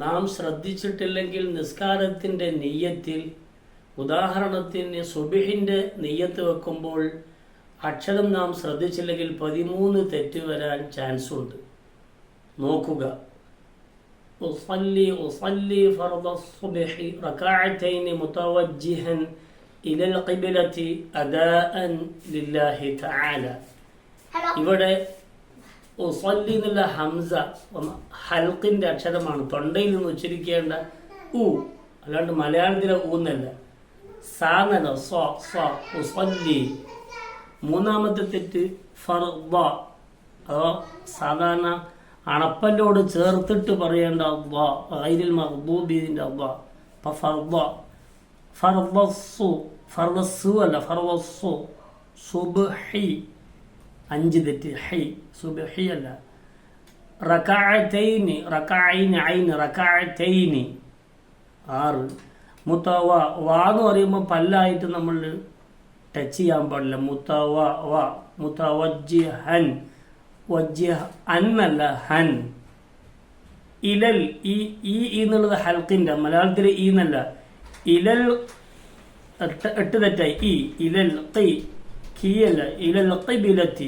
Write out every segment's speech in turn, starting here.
നാം ശ്രദ്ധിച്ചിട്ടില്ലെങ്കിൽ നിസ്കാരത്തിന്റെ നെയ്യത്തിൽ ഉദാഹരണത്തിന് സുബിഹിന്റെ നെയ്യത്ത് വെക്കുമ്പോൾ അക്ഷരം നാം ശ്രദ്ധിച്ചില്ലെങ്കിൽ പതിമൂന്ന് തെറ്റ് വരാൻ ചാൻസ് ഉണ്ട് നോക്കുക. ഉസല്ലി ഉസല്ലി ഫർദ സുബ്ഹി റകഅത്തൈൻ മുതവജ്ജിഹൻ ഇലൽ ഖിബ്ലത്തി അദാഅൻ ലില്ലാഹി തആല. ഇവിടെ ഉസല്ലി എന്നുള്ള ഹംസ ഹൽക്കിന്റെ അക്ഷരമാണ്. തൊണ്ടയിൽ നിന്ന് ഉച്ചരിക്കേണ്ട ഉ അല്ലാണ്ട് മലയാളത്തിലെ ഊന്നല്ല സാന്നല്ല സ്വ സ്വ ഉസല്ലി. മൂന്നാമത്തെ തെറ്റ് ഫർദ. അതോ സാധാരണ അണപ്പല്ലോട് ചേർത്തിട്ട് പറയേണ്ട വൈരിൽ ഐരിൽ മഹബൂബിന്റെ അള്ളാ അപ്പൊ ഫർദ. ഫർദസ്സു. ഫർദസ്സു അല്ല ഫർദസ്സു. സുബ്ഹി. അഞ്ച് തെറ്റ്. ഹൈ സുബഹി അല്ല. റക്കാഴത്തൈന് റക്കായിന് ഐന് റക്കാഴത്തൈന് ആറ്. മുത്തവ വാ എന്ന് പറയുമ്പോൾ പല്ലായിട്ട് നമ്മൾ ടച്ച് ചെയ്യാൻ പാടില്ല. മുത്തവ വ. മുത്തവജ്ജി ഹൻ വജ്ജി അന്നല്ല ഹൻ. ഇലൽ ഈ ഈ എന്നുള്ളത് ഹൽക്കിന്റെ മലയാളത്തിൽ ഈ എന്നല്ല. ഇലൽ എട്ട് തെറ്റായി. ഈ ഇലൽ കീയല്ല ഇലൽ القبلة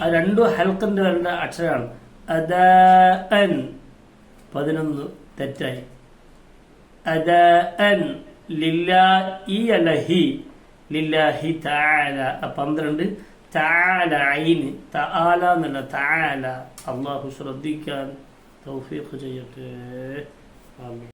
ആ രണ്ടും ഹൽക്കിന്റെ രണ്ട് അക്ഷരമാണ് അദാഅൻ പതിനൊന്ന്. തെറ്റായി. അദാഅൻ ലില്ലാ ഈ അല്ല ഹി ലില്ലാഹി തആല. ആ പന്ത്രണ്ട്. തആല ഐന്. തആല എന്നല്ല തആല. അള്ളാഹു ശ്രദ്ധിക്കാൻ തൗഫീഖ് ചെയ്യട്ടെ. ആമീൻ.